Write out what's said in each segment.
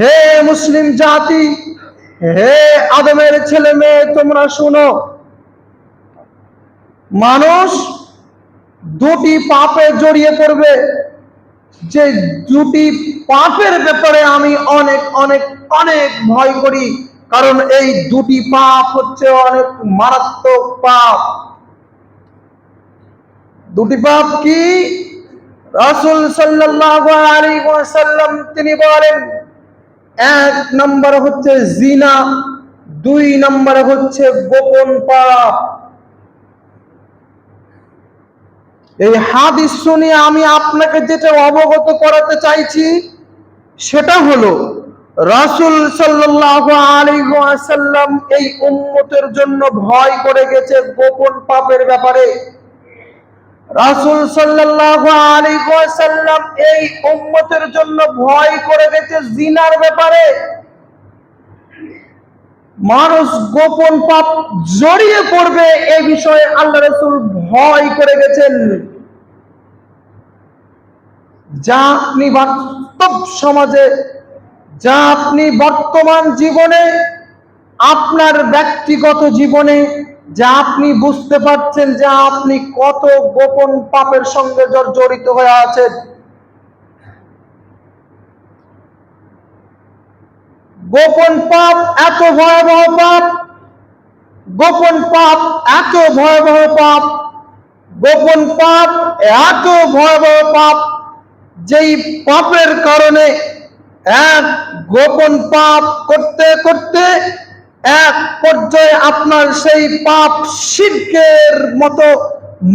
হে মুসলিম জাতি, হে আদমের ছেলে মেয়ে, তোমরা শোনো। মানুষ দুটি পাপে জড়িয়ে পড়বে। যে দুটি পাপের ব্যাপারে আমি অনেক অনেক অনেক ভয় করি, কারণ এই দুটি পাপ হচ্ছে অনেক মারাত্মক পাপ। দুটি পাপ কি? রাসুল সাল্লাল্লাহু আলাইহি ওয়াসাল্লাম তিনি বলেন এক নম্বর হচ্ছে জিনা, দুই নম্বর হচ্ছে গোপন পাপ। এই হাদিস শুনে আমি আপনাকে যেটা অবগত করাতে চাইছি, সেটা হলো, রাসুল সাল্লাল্লাহু আলাইহি এই উম্মতের জন্য ভয় করে গেছে গোপন পাপের ব্যাপারে। রাসূল ওয়াসাল্লাম এই উম্মতের জন্য ভয় করে গেছে জিনার ব্যাপারে। মানুষ গোপন পাপ জড়িয়ে পড়বে এই বিষয়ে আল্লাহ রাসূল ভয় করে গেছেন। যা আপনি বাস্তব সমাজে, যা আপনি বর্তমান জীবনে, আপনার ব্যক্তিগত জীবনে যা আপনি বুঝতে পারছেন যে আপনি কত গোপন পাপের সঙ্গে জড়িত হয়ে আছেন। গোপন পাপ এত ভয়াবহ পাপ, গোপন পাপ এত ভয়াবহ পাপ, গোপন পাপ এত ভয়াবহ পাপ, যেই পাপের কারণে এক গোপন পাপ করতে করতে এক পর্যায়ে আপনার সেই পাপ শিরকের মতো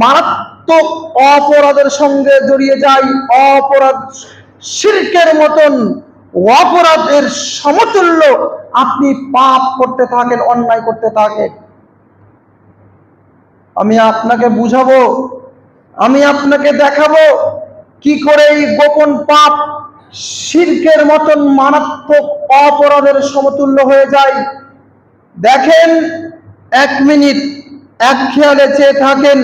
মারাত্মক অপরাধের সঙ্গে জড়িয়ে যায়। অপরাধ শিরকের মতন অপরাধের সমতুল্য আপনি পাপ করতে থাকেন, অন্যায় করতে থাকেন। আমি আপনাকে বুঝাবো, আমি আপনাকে দেখাবো কি করে এই গোপন পাপ শিরকের মতন মারাত্মক অপরাধের সমতুল্য হয়ে যায়। দেখেন এক মিনিট, এক খেয়ালে চেয়ে থাকেন।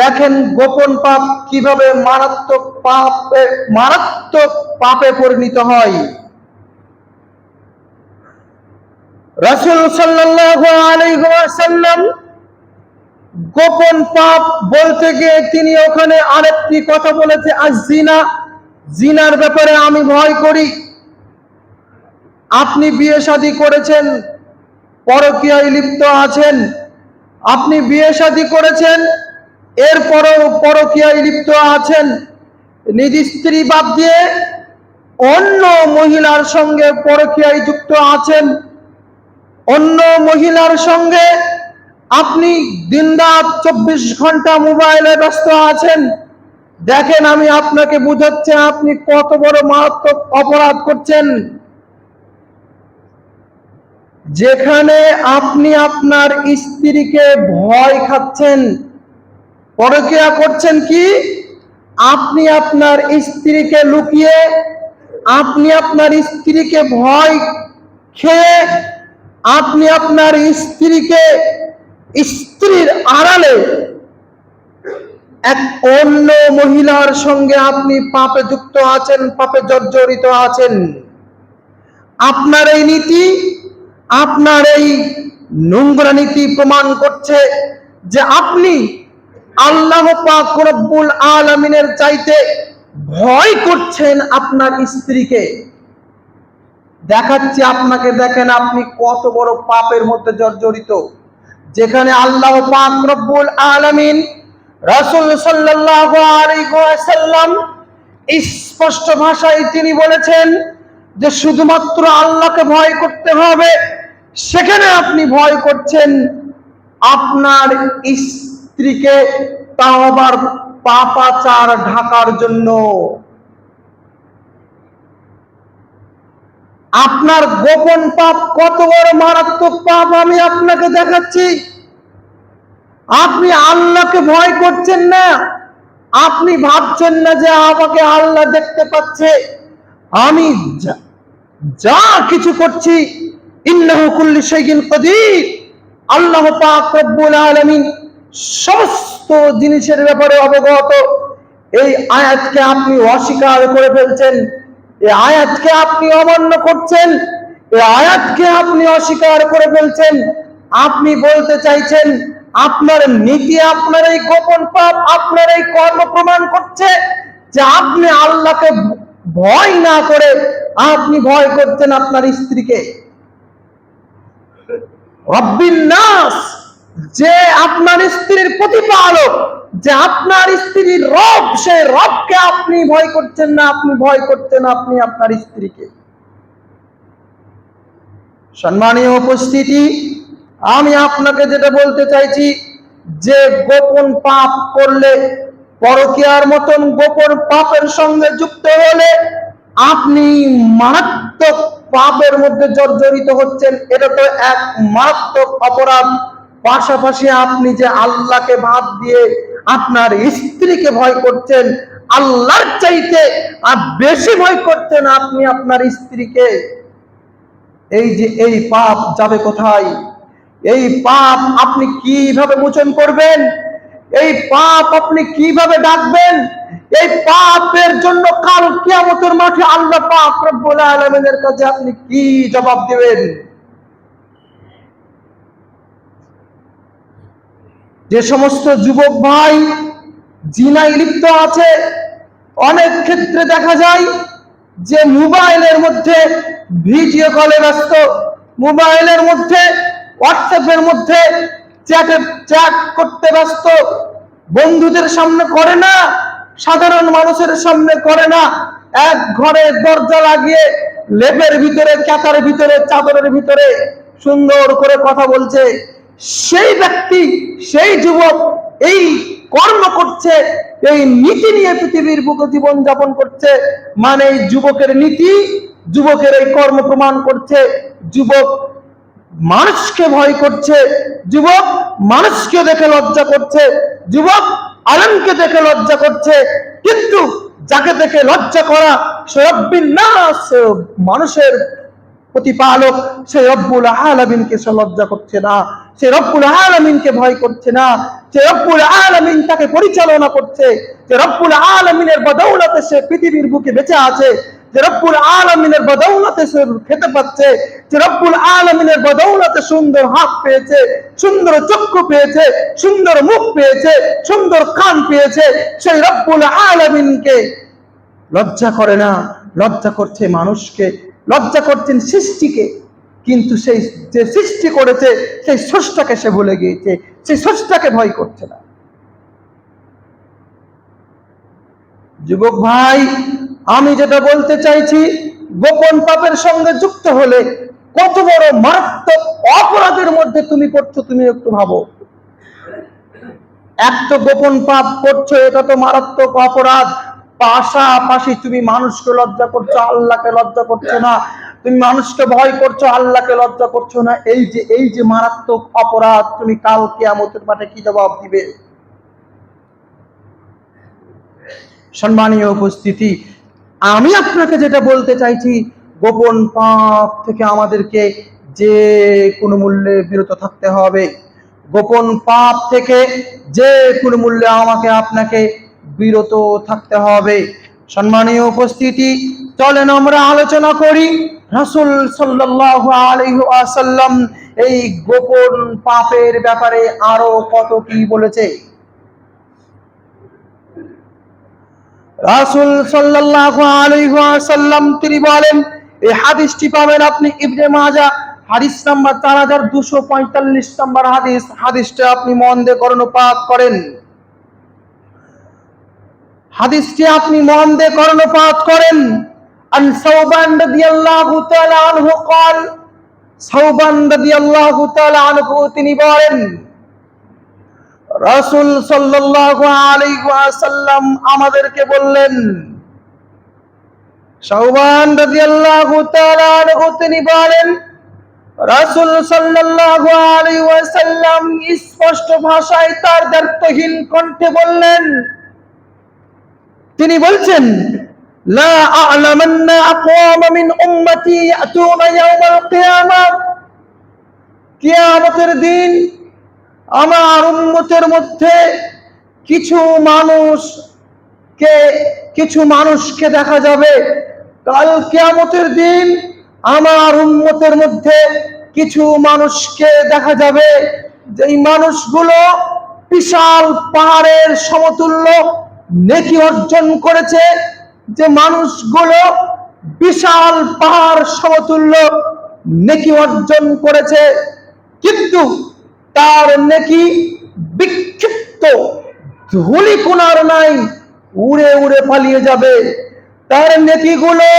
দেখেন গোপন পাপ কীভাবে মারাত্মক পাপে মারাত্মক পাপে পরিণত হয়। রাসূল ওয়াসাল্লাম গোপন পাপ বলতে গিয়ে তিনি ওখানে আরেকটি কথা বলেছে আজ জিনা জিনার ব্যাপারে আমি ভয় করি। আপনি বিয়ে শাদী করেছেন পরকীয়ায় লিপ্ত আছেন। আপনি বিয়ে শাদী করেছেন, এরপরও পরকীয়ায় লিপ্ত আছেন। নিজ স্ত্রী বাদ দিয়ে অন্য মহিলার সঙ্গে পরকীয়ায় যুক্ত আছেন। অন্য মহিলার সঙ্গে আপনি দিনরাত চব্বিশ ঘণ্টা মোবাইলে ব্যস্ত আছেন। দেখেন, আমি আপনাকে বুঝাচ্ছি, আপনি কত বড় মারাত্মক অপরাধ করছেন। যেখানে আপনি আপনার স্ত্রীকে ভয় খাচ্ছেন, পরকিয়া করছেন কি? আপনি আপনার স্ত্রীকে লুকিয়ে, আপনি আপনার স্ত্রীকে ভয় খেয়ে, আপনি আপনার স্ত্রীকে স্ত্রীর আড়ালে এক অন্য মহিলার সঙ্গে আপনি পাপে যুক্ত আছেন, পাপে জর্জরিত আছেন। আপনার এই নীতি আপনার এই নোংরা নীতি প্রমাণ করছে যে আপনি আল্লাহ পাক রব্বুল আলামিনের চাইতে ভয় করছেন আপনার স্ত্রীকে। দেখাচ্ছি আপনাকে, দেখেন আপনি কত বড় পাপের মধ্যে জর্জরিত। যেখানে আল্লাহ পাক রব্বুল আলামিন রাসূল ওয়াসাল্লাম স্পষ্ট ভাষায় তিনি বলেছেন যে শুধুমাত্র আল্লাহকে ভয় করতে হবে সেখানে আপনি ভয় করছেন, আপনার স্ত্রীকে তাও আবার পাপাচার ঢাকার জন্য। আপনার গোপন পাপ কত বড় মারাত্মক পাপ আমি আপনাকে দেখাচ্ছি। আপনি আল্লাহকে ভয় করছেন না। আপনি ভাবছেন না যে আমাকে আল্লাহ দেখতে পাচ্ছে। আমি যা- কিছু করছি আল্লাহ পাক রব্বুল আলামিন সমস্ত জিনিসের ব্যাপারে অবগত। এই আয়াতকে আপনি অস্বীকার করে ফেলছেন। এই আয়াতকে আপনি অমান্য করছেন। এই আয়াতকে আপনি অস্বীকার করে ফেলছেন। আপনি বলতে চাইছেন, আপনার নীতি আপনার এই গোপন পাপ, আপনার এই কর্ম প্রমাণ করছে যে আপনি আল্লাহকে ভয় না করে আপনি ভয় করছেন আপনার স্ত্রীকে। রব্বিন যে আপনার স্ত্রীর প্রতিপালক, যে আপনার স্ত্রীর রব রবকে আপনি ভয় করছেন না, আপনি ভয় করছেন আপনি আপনার স্ত্রীকে। সম্মানীয় উপস্থিতি, আমি আপনাকে যেটা বলতে চাইছি, যে গোপন পাপ করলে, পরকিয়ার মতন গোপন পাপের সঙ্গে যুক্ত হলে আপনি মারাত্মক পাপের মধ্যে জর্জরিত হচ্ছেন, এটা তো এক মারাত্মক অপরাধ। পাশাপাশি আপনি যে আল্লাহকে বাদ দিয়ে আপনার স্ত্রীকে ভয় করছেন, আল্লাহর চাইতে আর বেশি ভয় করছেন আপনি আপনার স্ত্রীকে। এই যে এই পাপ যাবে কোথায়? এই পাপ আপনি কীভাবে মোচন করবেন? এই পাপ আপনি কীভাবে ডাকবেন? এই পাপের জন্য কাল কিয়ামতের মাঠে আল্লাহ পাক রব্বুল আলামিনের কাছে আপনি কি জবাব দেবেন? যে সমস্ত যুবক ভাই জিনায় লিপ্ত আছে, অনেক ক্ষেত্রে দেখা যায় যে মোবাইলের মধ্যে ভিডিও কলে ব্যস্ত, মোবাইলের মধ্যে হোয়াটসঅ্যাপের মধ্যে চ্যাটে, চ্যাট করতে ব্যস্ত, বন্ধুদের সামনে করে না সাধারণ মানুষের সামনে করে না। এক ঘরে দরজা লাগিয়ে লেপের ভিতরে ক্যাতার ভিতরে, চাদরের ভিতরে সুন্দর করে কথা বলছে। সেই ব্যক্তি, সেই যুবক এই কর্ম করছে, এই নীতি নিয়ে পৃথিবীর বুকে জীবন যাপন করছে। মানে যুবকের নীতি, যুবকের এই কর্ম প্রমাণ করছে। যুবক মানুষকে ভয় করছে যুবক মানুষকে দেখে লজ্জা করছে যুবক আলমকে দেখে লজ্জা করছে কিন্তু যাকে দেখে লজ্জা করা সে রব্বিন নাস, মানুষের প্রতিপালক সে রব্বুল আলামিনকে সে লজ্জা করছে না সে রব্বুল আলামিনকে ভয় করছে না সে রব্বুল আলামিন তাকে পরিচালনা করছে যে রব্বুল আলামিনের বদৌলতে সে পৃথিবীর বুকে বেঁচে আছে যে রব্বুল আলামিনের বদৌলতে খেতে পাচ্ছে, যে রব্বুল আলামিনের বদৌলতে সুন্দর হাত পেয়েছে, সুন্দর চক্ষু পেয়েছে, সুন্দর মুখ পেয়েছে, সুন্দর কান পেয়েছে, সেই রব্বুল আলামিনকে লজ্জা করে না, লজ্জা করছে মানুষকে, লজ্জা করছেন সৃষ্টিকে। কিন্তু সেই যে সৃষ্টি করেছে, সেই স্রষ্টাকে সে ভুলে গিয়েছে, সেই স্রষ্টাকে ভয় করছে না। যুবক ভাই আমি যেটা বলতে চাইছি, গোপন পাপের সঙ্গে যুক্ত হলে কত বড় মারাত্মক অপরাধের মধ্যে তুমি পড়ছো তুমি একটু ভাবো। এক তো গোপন পাপ করছ, এটা তো মারাত্মক অপরাধ। পাশাপাশি তুমি মানুষকে লজ্জা করছ, আল্লাহকে লজ্জা করছ না। তুমি মানুষকে ভয় করছ, আল্লাহকে লজ্জা করছ না। এই যে এই যে মারাত্মক অপরাধ, তুমি কাল কিয়ামতের মাঠে কি জবাব দিবে? সম্মানীয় উপস্থিতি আমি আপনাকে যেটা বলতে চাইছি, গোপন পাপ থেকে আমাদেরকে যে কোনো মূল্যে বিরত থাকতে হবে। গোপন পাপ থেকে যে কোনো মূল্যে আমাকে আপনাকে বিরত থাকতে হবে। সম্মানীয় উপস্থিতি, চলেন আমরা আলোচনা করি রাসুল সাল্লাল্লাহু আলাইহি ওয়াসাল্লাম এই গোপন পাপের ব্যাপারে আরও কত কি বলেছে। রাসূল সাল্লাল্লাহু আলাইহি ওয়াসাল্লাম তিনি বলেন এই হাদিসটি পাবেন আপনি ইবনে মাজাহ হাদিস নাম্বার 4245 নম্বর হাদিস হাদিসটা আপনি মন দিয়ে কর্ণপাত করেন হাদিসটি আপনি মন দিয়ে কর্ণপাত করেন আন সাওবান রাদিয়াল্লাহু তাআলা আনহু قال সাওবান রাদিয়াল্লাহু তাআলা আনহু তিনি বলেন রাসূল ওয়াসাল্লাম আমাদেরকে বললেন আনহু তিনি বলেন, রাসূল ওয়াসাল্লাম স্পষ্ট ভাষায় তার দায়িত্বহীন কণ্ঠে বললেন, তিনি বলছেন, লা আ'লামান্না আকওয়াম মিন উম্মতি ইয়াতুনা ইয়াওমাল কিয়ামাহ কিয়ামতের দিন আমার উম্মতের মধ্যে কিছু মানুষ কে, কিছু মানুষকে দেখা যাবে। কাল কিয়ামতের দিন আমার উম্মতের মধ্যে কিছু মানুষকে দেখা যাবে। যেই মানুষগুলো বিশাল পাহাড়ের সমতুল্য নেকি অর্জন করেছে, যে মানুষগুলো বিশাল পাহাড় সমতুল্য নেকি অর্জন করেছে। কিন্তু তার নেকি বিক্ষিপ্ত। ধুলি কোনার নাই, উড়ে উড়ে পালিয়ে যাবে। তার নেকিগুলো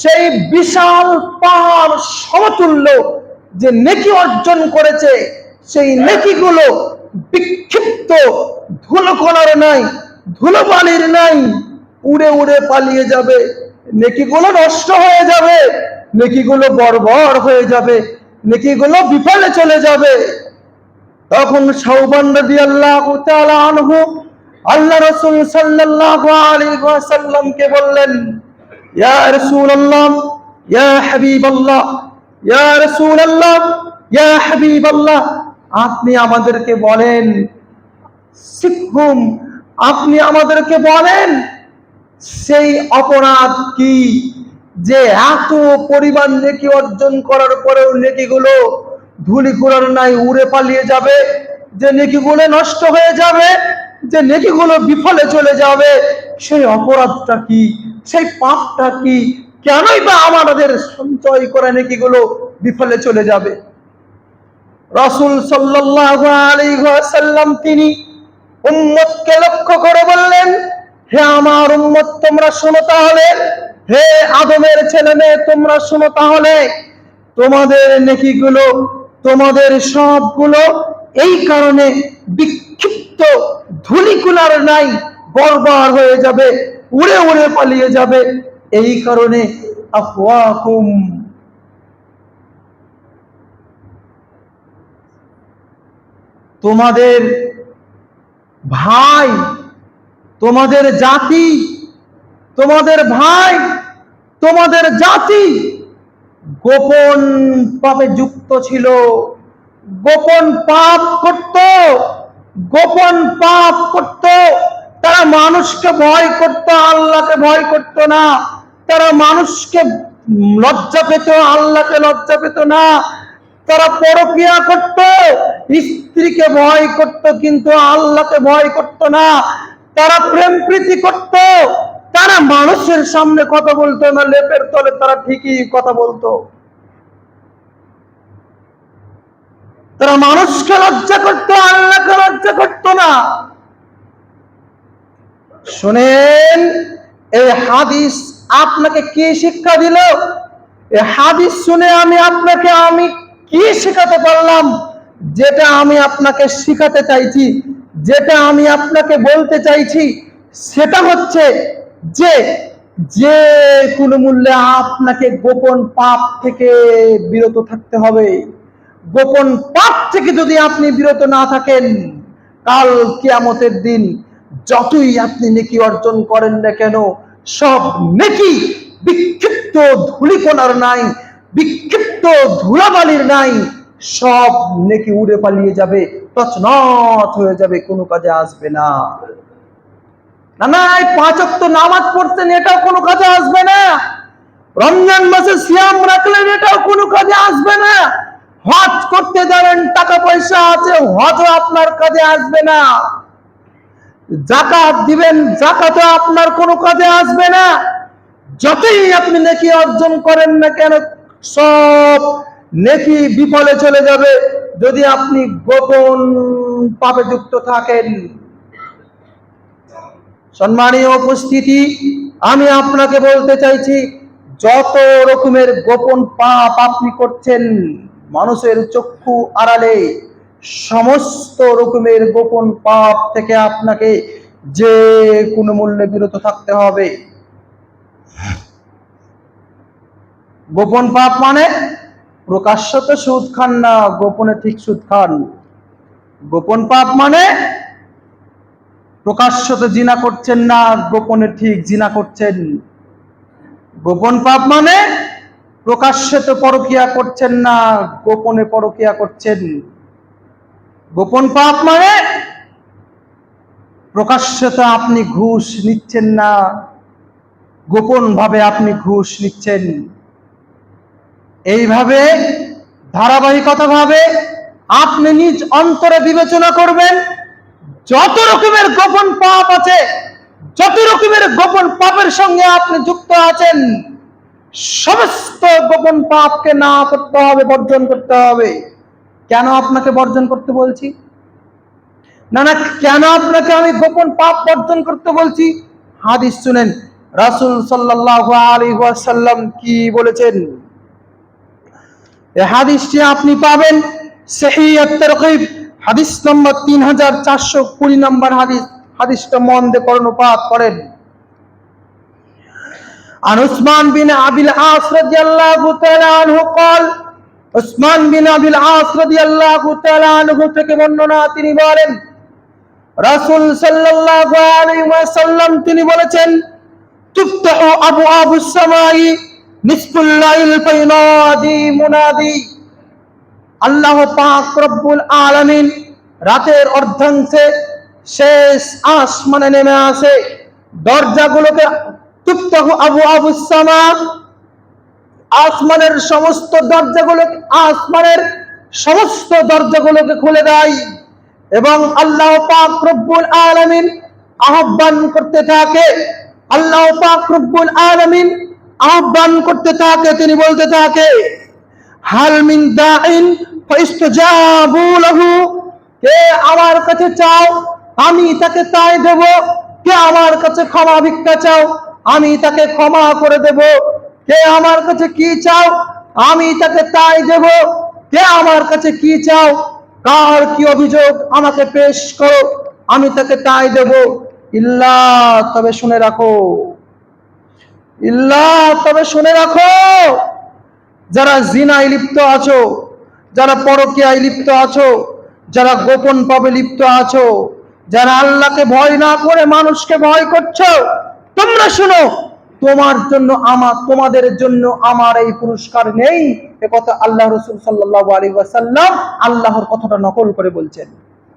সেই বিশাল পাহাড় সমতুল্য যে নেকি অর্জন করেছে, সেই নেকিগুলো বিক্ষিপ্ত। ধুলো কোনার নাই, ধুলো বালির নাই, উড়ে উড়ে পালিয়ে যাবে। নেকিগুলো নষ্ট হয়ে যাবে, নেকিগুলো বর্বর হয়ে যাবে, নেকিগুলো বিফলে চলে যাবে। তখন সৌবান নবী আল্লাহ আল্লাহ রসুল সাল্লাল্লাহু আলাইহি ওয়াসাল্লামকে বললেন, ইয়া ইয়া আপনি আমাদেরকে বলেন শিখুম আপনি আমাদেরকে বলেন, সেই অপরাধ কি? যে এত পরিমাণ নেকি অর্জন করার পরেও নেকিগুলো ধুলি কুড়ার নাই, উড়ে পালিয়ে যাবে। যে নেকিগুলো নষ্ট হয়ে যাবে, যে নেকিগুলো বিফলে চলে যাবে, সেই অপরাধটা কি, সেই পাপটা কি, কেনই বা আমাদের সঞ্চয় করা নেকিগুলো বিফলে চলে যাবে? রাসূল আলাইহি তিনি উম্মতকে লক্ষ্য করে বললেন, হে আমার উম্মত, তোমরা শোনো তাহলে। হে আদমের ছেলে মেয়ে তোমরা শোনো তাহলে। তোমাদের নেকিগুলো তোমাদের সবগুলো এই কারণে বিক্ষিপ্ত ধুলিকুলার নাই, বরবার হয়ে যাবে, উড়ে উড়ে পালিয়ে যাবে। এই কারণে আফওয়াকুম। তোমাদের ভাই, তোমাদের জাতি, তোমাদের ভাই, তোমাদের জাতি গোপন পাপে যুক্ত ছিল, গোপন পাপ করত, গোপন পাপ করত। তারা মানুষকে ভয় করত, আল্লাহকে ভয় করত না। তারা মানুষকে লজ্জা পেত, আল্লাহকে লজ্জা পেত না। তারা পরকিয়া করত, স্ত্রীকে ভয় করত, কিন্তু আল্লাহকে ভয় করত না। তারা প্রেম প্রীতি করত তারা মানুষের সামনে কথা বলতো না, লেপের তলে তারা ঠিকই কথা বলতো। তারা মানুষকে লজ্জা করত, আল্লাহকে লজ্জা করত না। শোনেন, এই হাদিস আপনাকে কি শিক্ষা দিল? এই হাদিস শুনে আমি আপনাকে, আমি কি শেখাতে পারলাম? যেটা আমি আপনাকে শিখাতে চাইছি, যেটা আমি আপনাকে বলতে চাইছি, সেটা হচ্ছে যে যে কোনো মূল্যে আপনাকে গোপন পাপ থেকে বিরত থাকতে হবে। গোপন পাপ থেকে যদি আপনি বিরত না থাকেন, কাল কিয়ামতের দিন যতই আপনি নেকি অর্জন করেন না কেন, সব নেকি বিক্ষিপ্ত ধুলিকোনার নাই, বিক্ষিপ্ত ধুলাবালির নাই, সব নেকি উড়ে পালিয়ে যাবে তছনত হয়ে যাবে, কোনো কাজে আসবে না। না না, এই নামাজ পড়তেন এটাও কোনো কাজে আসবে না। রমজান মাসে সিয়াম রাখলেন, এটাও কোনো কাজে আসবে না। হজ করতে যাবেন টাকা পয়সা আছে, হজও আপনার কাজে আসবে না। জাকাত দিবেন, জাকাতও আপনার কোনো কাজে আসবে না। যতই আপনি নেকি অর্জন করেন না কেন, সব নেকি বিফলে চলে যাবে। যদি আপনি গোপন পাপে যুক্ত থাকেন। সম্মানীয় উপস্থিতি, আমি আপনাকে বলতে চাইছি, যত রকমের গোপন পাপ আপনি করছেন, মানুষের চক্ষু আড়ালে সমস্ত রকমের গোপন পাপ থেকে আপনাকে যে কোনো মূল্যে বিরত থাকতে হবে। গোপন পাপ মানে প্রকাশ্যতে সুদ খান না, গোপনে ঠিক সুদ খান। গোপন পাপ মানে প্রকাশ্যতে জিনা করছেন না, গোপনে ঠিক জিনা করছেন। গোপন পাপ মানে প্রকাশ্যে তো পরকিয়া করছেন না, গোপনে পরকিয়া করছেন। গোপন পাপ মানে প্রকাশ্যতে আপনি ঘুষ নিচ্ছেন না গোপন ভাবে আপনি ঘুষ নিচ্ছেন। এইভাবে ধারাবাহিকতা ভাবে আপনি নিজ অন্তরে বিবেচনা করবেন যত রকমের গোপন পাপ আছে, যত রকমের গোপন পাপের সঙ্গে আপনি যুক্ত আছেন, সমস্ত গোপন পাপকে না করতে হবে, বর্জন করতে হবে। কেন আপনাকে বর্জন করতে বলছি? না না কেন আপনাকে আমি গোপন পাপ বর্জন করতে বলছি? হাদিস শুনেন, রাসূল ওয়াসাল্লাম কি বলেছেন? হাদিসটি আপনি পাবেন সেই at-তারগীব হাদিস নম্বর 3420 নম্বর হাদিস হাদিসটা মন দিয়ে কর্ণপাত করেন عن عثمان بن ابي العاص رضي الله تعالى عنه قال عثمان بن ابي العاص رضي الله تعالى عنه থেকে বর্ণনা তিনি বলেন রাসূল সাল্লাল্লাহু আলাইহি ওয়াসাল্লাম তিনি বলেছেন তুফতাহু আবওয়াবুস সামাই নিসফুল লাইল ফায়নাদি মুনাদি আল্লাহ পাক রব্বুল আলামিন রাতের অর্ধাংশে শেষ আসমানে নেমে আসে। দরজাগুলোকে তুফতাহু আবু আবু সামা আসমানের সমস্ত দরজাগুলোকে আসমানের সমস্ত দরজাগুলোকে খুলে দেয় এবং আল্লাহ পাক রব্বুল আলামিন আহ্বান করতে থাকে। আল্লাহ পাক রব্বুল আলামিন আহ্বান করতে থাকে, তিনি বলতে থাকে, হাল মিন দাইন আমার কাছে চাও, আমি তাকে তাই দেব। কে আমার কাছে ক্ষমা ভিক্ষা চাও, আমি তাকে ক্ষমা করে দেব। কে আমার কাছে কি চাও, আমি তাকে তাই দেব। কে আমার কাছে কি চাও, কার কি অভিযোগ, আমাকে পেশ করো, আমি তাকে তাই দেব। ইল্লা, তবে শুনে রাখো। ইল্লা, তবে শুনে রাখো। যারা জিনায় লিপ্ত আছো যারা পরকীয়ায় লিপ্ত আছো, যারা গোপন পাবে লিপ্ত আছো, যারা আল্লাহকে ভয় না করে মানুষকে ভয় করছ, তোমরা শুনো, তোমার জন্য আমার, তোমাদের জন্য আমার এই পুরস্কার নেই। এ কথা আল্লাহ রসুল সাল্লাহ আলী ওয়াসাল্লাম আল্লাহর কথাটা নকল করে বলছেন।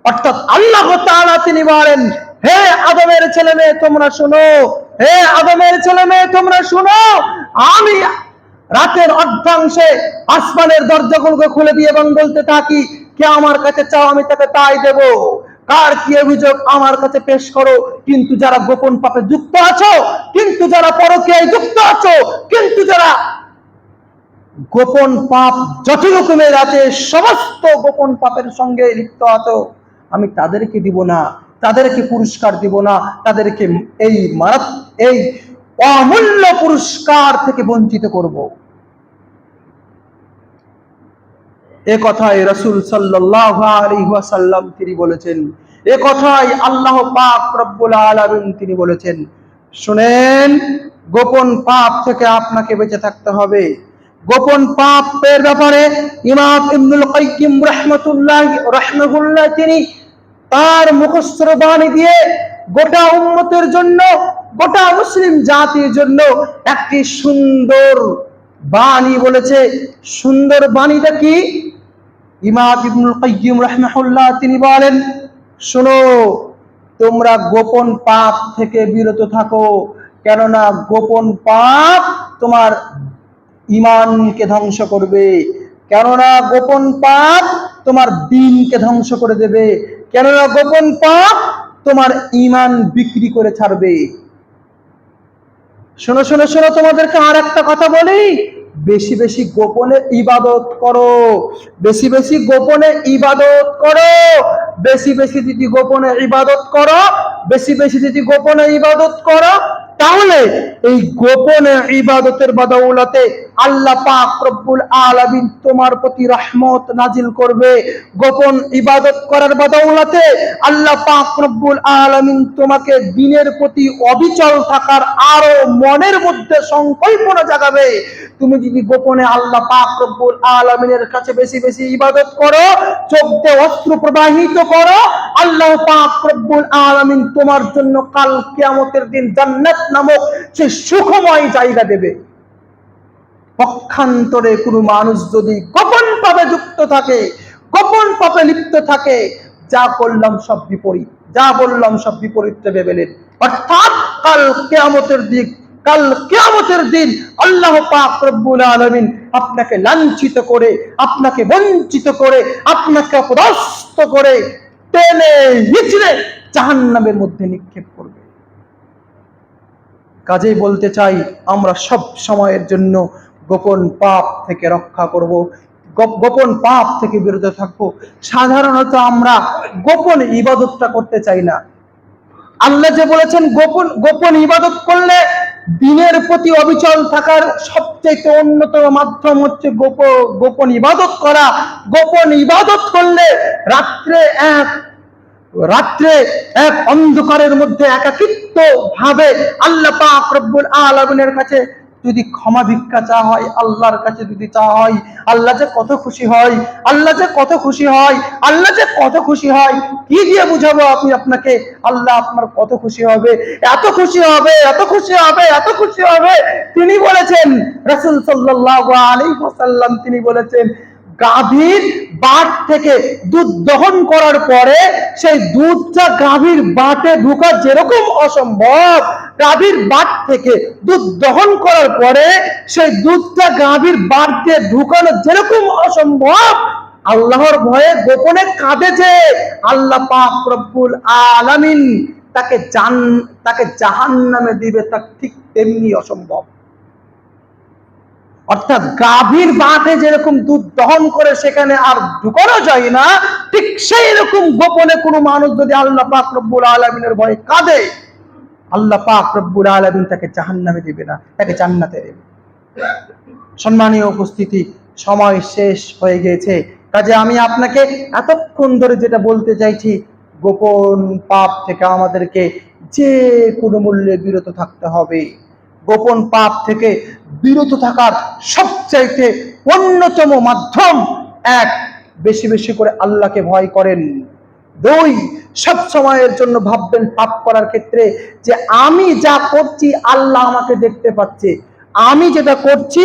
অর্থাৎ আল্লাহ তাআলা তিনি বলেন, হে আদমের ছেলে মেয়ে তোমরা শুনো, হে আদমের ছেলে মেয়ে তোমরা শুনো, আমি রাতের অর্ধাংশে আসমানের দরজাগুলোকে খুলে দিয়ে এবং বলতে থাকি, কে আমার কাছে চাও আমি তাকে তাই দেব। কার কি অভিযোগ আমার কাছে পেশ করো? কিন্তু যারা গোপন পাপে যুক্ত আছো, কিন্তু যারা পরকীয়ায় যুক্ত আছো, কিন্তু যারা গোপন পাপ যত রকমের আছে, সমস্ত গোপন পাপের সঙ্গে লিপ্ত আছো, আমি তাদেরকে দিব না, তাদেরকে পুরস্কার দিব না, তাদেরকে এই মারাত, এই অমূল্য পুরস্কার থেকে বঞ্চিত করব। এ কথাই রসুল ওয়াসাল্লাম তিনি বলেছেন। এ কথাই আল্লাহ পাক রব্বুল আলামিন তিনি বলেছেন। শুনেন, গোপন পাপ থেকে আপনাকে বেঁচে থাকতে হবে। গোপন পাপের ব্যাপারে ইমাম ইবনুল কাইয়িম রাহমাতুল্লাহ, রাহমাহুল্লাহ তিনি তার মুখস্থ বাণী দিয়ে গোটা উম্মতের জন্য গোটা মুসলিম জাতির জন্য একটি সুন্দর বাণী বলেছে। সুন্দর বাণীটা কি? ইমাম ইবনুল কাইয়িম রাহমাহুল্লাহ তিনি বলেন, শোনো, তোমরা গোপন পাপ থেকে বিরত থাকো, কেননা গোপন পাপ তোমার ইমানকে ধ্বংস করবে। কেননা গোপন পাপ তোমার দিনকে ধ্বংস করে দেবে। কেননা গোপন পাপ তোমার ইমান বিক্রি করে ছাড়বে। শোনো শোনো শোনো, তোমাদেরকে আর একটা কথা বলি। বেশি বেশি গোপনে ইবাদত করো। বেশি বেশি গোপনে ইবাদত করো। বেশি বেশি যদি গোপনে ইবাদত করো, বেশি বেশি যদি গোপনে ইবাদত করো, তাহলে এই গোপনে ইবাদতের বদৌলতে আল্লাহ পাক রব্বুল আলামিন তোমার প্রতি রহমত নাজিল করবে। গোপন ইবাদত করার বদৌলতে আল্লাহ পাক রব্বুল আলামিন তোমাকে দিনের প্রতি অবিচল থাকার আরও মনের মধ্যে সংকল্পনা জাগাবে। তুমি যদি গোপনে আল্লাহ পাক রব্বুল আলামিনের কাছে বেশি বেশি ইবাদত করো, চোখ দিয়ে অস্ত্র প্রবাহিত করো, আল্লাহ পাক রব্বুল আলামিন তোমার জন্য কাল কিয়ামতের দিন জান্নাত নামক সে সুখময় জায়গা দেবে। পক্ষান্তরে কোনো মানুষ যদি গোপন পাপে যুক্ত থাকে, গোপন পাপে লিপ্ত থাকে, যা করলাম সব বিপরীত, যা বললাম সব বিপরীত ভেবেলেন অর্থাৎ কাল কেয়ামতের দিক কাল কিয়ামতের দিন আল্লাহ পাক রব্বুল আলামিন আপনাকে লাঞ্ছিত করে, আপনাকে বঞ্চিত করে, আপনাকে অপদস্থ করে টেনে হিচড়ে জাহান্নামের মধ্যে নিক্ষেপ করবে। কাজেই বলতে চাই, আমরা সব সময়ের জন্য গোপন পাপ থেকে রক্ষা করব গোপন পাপ থেকে বিরত থাকব। সাধারণত আমরা গোপন ইবাদতটা করতে চাই না। আল্লাহ যে বলেছেন, গোপন গোপন ইবাদত করলে দিনের প্রতি অবিচল থাকার সবচেয়ে অন্যতম মাধ্যম হচ্ছে গোপ গোপন ইবাদত করা। গোপন ইবাদত করলে রাত্রে এক রাত্রে এক অন্ধকারের মধ্যে একাকিত্ব ভাবে আল্লাহ পাক রব্বুল আলামিনের কাছে যদি ক্ষমা ভিক্ষা চা হয়, আল্লাহর কাছে যদি চা হয়, আল্লাহ যে কত খুশি হয়, আল্লাহ যে কত খুশি হয়, আল্লাহ যে কত খুশি হয়, কি দিয়ে বুঝাবো আপনি আপনাকে? আল্লাহ আপনার কত খুশি হবে, এত খুশি হবে, এত খুশি হবে, এত খুশি হবে। তিনি বলেছেন, রসুল সাল্লাহ আলী সাল্লাম তিনি বলেছেন গাভীর বাট থেকে দুধ দহন করার পরে সেই দুধটা গাভীর বাটে ঢুকা যেরকম অসম্ভব। গাভীর বাট থেকে দুধ দহন করার পরে সেই দুধটা গাভীর বাট ঢুকানো যেরকম অসম্ভব, আল্লাহর ভয়ে গোপনে কাঁদে যে আল্লাহ পাক রব্বুল আলামিন তাকে জান, তাকে জাহান্নামে দিবে তা ঠিক তেমনি অসম্ভব। অর্থাৎ গাভীর বাঁধে যেরকম দুধ দহন করে সেখানে আর ঢুকানো যায় না, ঠিক সেই রকম গোপনে কোনো মানুষ যদি আল্লাহ পাক রব্বুল আলমিনের ভয়ে কাঁদে, আল্লাহ পাক রব্বুল আলমিন তাকে জাহান্নামে দিবে না, তাকে জান্নাতে দেবে। সম্মানীয় উপস্থিতি, সময় শেষ হয়ে গিয়েছে কাজে আমি আপনাকে এতক্ষণ ধরে যেটা বলতে চাইছি, গোপন পাপ থেকে আমাদেরকে যে কোনো মূল্যে বিরত থাকতে হবে। গোপন পাপ থেকে বিরত থাকার সবচাইতে অন্যতম মাধ্যম এক, বেশি বেশি করে আল্লাহকে ভয় করেন। দুই, সব সময়ের জন্য ভাববেন পাপ করার ক্ষেত্রে যে আমি যা করছি আল্লাহ আমাকে দেখতে পাচ্ছে। আমি যেটা করছি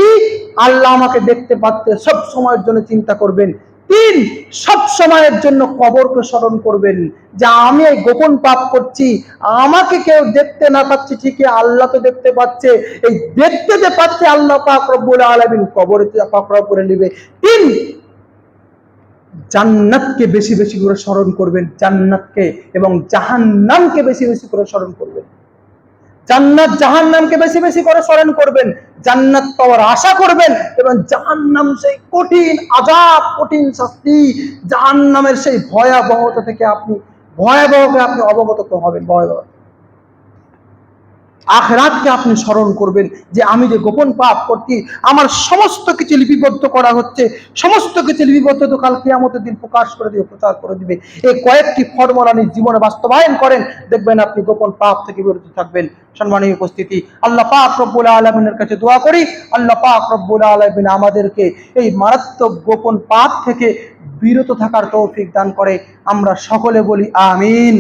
আল্লাহ আমাকে দেখতে পাচ্ছে, সব সময়ের জন্য চিন্তা করবেন তিন সব সময়ের জন্য কবরকে স্মরণ করবেন যে আমি এই গোপন পাপ করছি, আমাকে কেউ দেখতে না পাচ্ছে, ঠিকই আল্লাহ তো দেখতে পাচ্ছে। এই দেখতে যে পাচ্ছে আল্লাহ পাক রব্বুল আলামিন, কবরে পাকড়াও করে নেবে। তিন, জান্নাতকে বেশি বেশি করে স্মরণ করবেন, জান্নাতকে এবং জাহান্নামকে বেশি বেশি করে স্মরণ করবেন। জান্নাত জাহান নামকে বেশি বেশি করে স্মরণ করবেন, জান্নাত পাওয়ার আশা করবেন এবং জাহান নাম সেই কঠিন আজাব, কঠিন শাস্তি জাহান নামের সেই ভয়াবহতা থেকে আপনি ভয়াবহকে আপনি অবগত হবেন, ভয়াবহ। আখরাতকে আপনি স্মরণ করবেন যে আমি যে গোপন পাপ করছি, আমার সমস্ত কিছু লিপিবদ্ধ করা হচ্ছে, সমস্ত কিছু লিপিবদ্ধ তো কাল কিয়ামতের দিন প্রকাশ করে দিবে, প্রচার করে দিবে। এই কয়েকটি ফর্মুলা নিজ জীবনে বাস্তবায়ন করেন, দেখবেন আপনি গোপন পাপ থেকে বিরত থাকবেন। সম্মানীয় উপস্থিতি, আল্লাহ পাক রব্বুল আলমিনের কাছে দোয়া করি, আল্লাহ পাক রব্বুল আলমিন আমাদেরকে এই মারাত্মক গোপন পাপ থেকে বিরত থাকার তৌফিক দান করে। আমরা সকলে বলি আমিন।